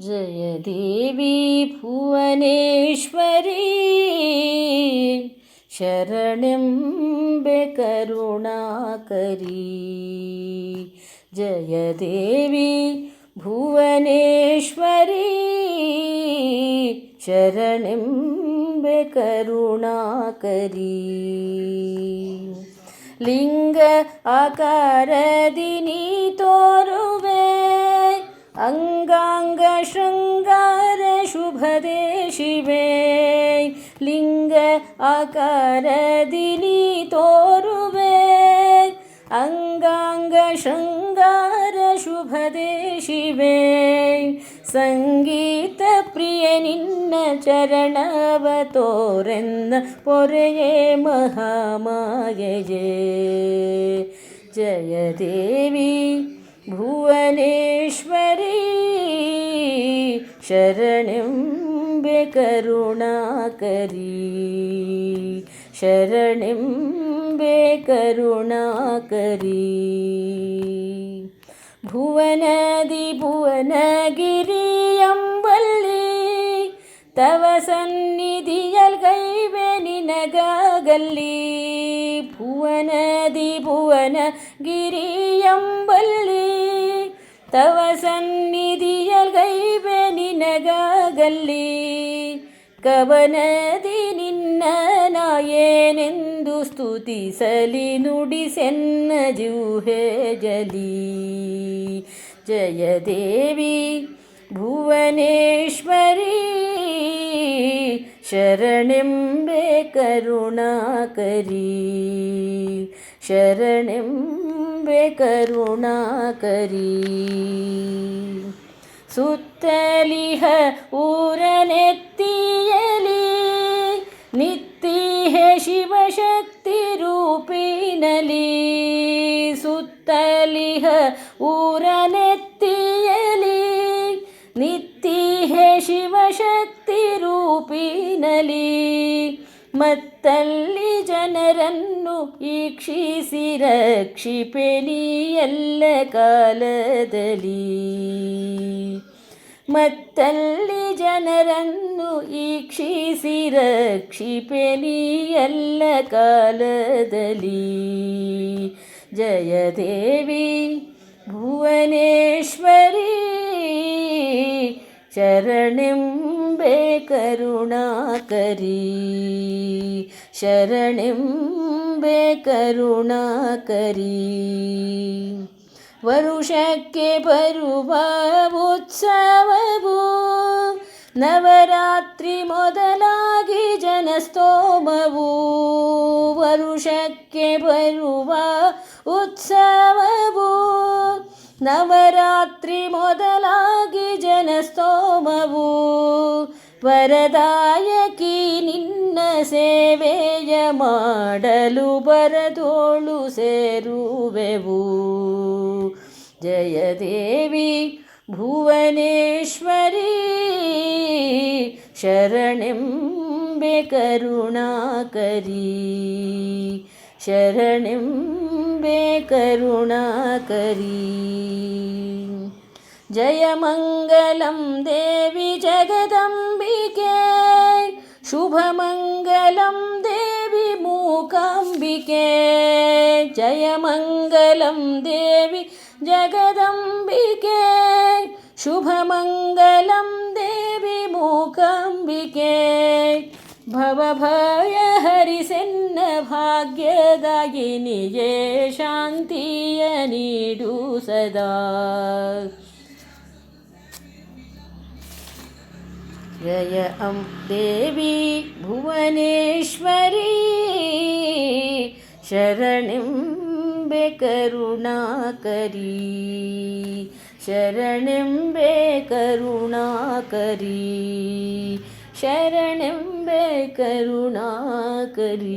जय देवी भुवनेश्वरी शरणम्बे करुणाकरी। जय देवी भुवनेश्वरी शरणम्बे करुणाकरी। लिङ्ग आकारदिनी ಲಿಂಗ ಆಕಾರದಿನಿ ತೋರುವೆ ಅಂಗಾಂಗ ಶೃಂಗಾರ ಶುಭದೇ ಶಿವೆ ಸಂಗೀತ ಪ್ರಿಯ ನಿನ್ನ ಚರಣವ ತೋರೆನ್ನ ಪೊರೆಯೇ ಮಹಾಮಾಯೆಯೇ ಜಯ ದೇವಿ ಭುವನೇಶ್ವರಿ ശരണിംബെ കരുണാകരി. ശരണിംബെ കരുണാകരി. ഭുവനദി ഭുവനഗിരിയമ്പല്ലി തവ സന്നിധിയൽ കൈവനിനകല്ലി ഭുവനദി ഭുവന ഗിരിയമ്പല്ലി തവ സന്നി ನಿನಗಾಗಲ್ಲಿ ಕವನದಿ ನಿನ್ನ ನಾಯೇನೆಂದು ಸ್ತುತಿಸಲಿ ನುಡಿಸೆನ್ನ ಜೂಹೆ ಜಲಿ ಜಯ ದೇವಿ ಭುವನೇಶ್ವರಿ ಶರಣೆಂಬೆ ಕರುಣಾಕರಿ ಶರಣೆಂಬೆ ಕರುಣಾಕರಿ ಸುತ್ತಲಿಹ ಊರನೆತ್ತಿಯಲಿ ನಿತ್ತಿಹ ಶಿವಶಕ್ತಿ ರೂಪಿನಲಿ. ಸುತ್ತಲಿಹ ಊರನೆತ್ತಿಯಲಿ ನಿತ್ತಿಹ ಶಿವಶಕ್ತಿ ರೂಪಿನಲಿ. ಮತ್ತಲ್ಲಿ ಜನರನ್ನು ಈಕ್ಷಿಸಿ ರಕ್ಷಿಪೆನಿ ಎಲ್ಲ ಕಾಲದಲ್ಲಿ. ಮತ್ತಲ್ಲಿ ಜನರನ್ನು ಈಕ್ಷಿಸಿ ರಕ್ಷಿಪೆನಿ ಎಲ್ಲ ಕಾಲದಲ್ಲಿ ಜಯ ದೇವಿ ಭುವನೇಶ್ವರಿ ಶರಣೆಂಬೆ ಕರುಣಾಕರಿ ಶರಣೆಂಬೆ ಕರುಣಾಕರಿ ವರುಷಕ್ಕೆ ಬರುವ ಉತ್ಸವವು ನವರಾತ್ರಿ ಮೊದಲಾಗಿ ಜನಸ್ತೋಮವು ವರುಷಕ್ಕೆ ಬರುವ ಉತ್ಸವವು ನವರಾತ್ರಿ ಮೊದಲಾಗಿ ಜನಸ್ತೋಮವು ವರದಾಯಕಿ ನಿನ್ನ ಸೇವೆಯ ಮಾಡಲು ಬರದೋಳು ಸೇರುವೆವು ಜಯ ದೇವಿ ಭುವನೇಶ್ವರಿ ಶರಣೆಂಬೆ ಕರುಣಾಕರಿ ಶರಣೆಂಬೆ ಕರುಣಾಕರಿ ಜಯ ಮಂಗಲಂ ದೇವಿ शुभमङ्गलं देवि मूकाम्बिके। जयमङ्गलं देवि जगदम्बिके। शुभमङ्गलं देवि मूकाम्बिके। भवभयहरिसेन्न भाग्यदायिनिये शान्तिय नीडु सदा। जय अम्ब देवी भुवनेश्वरी शरणिम्बे करुणाकरी शरणिम्बे करुणाकरी शरणिम्बे करुणाकरी।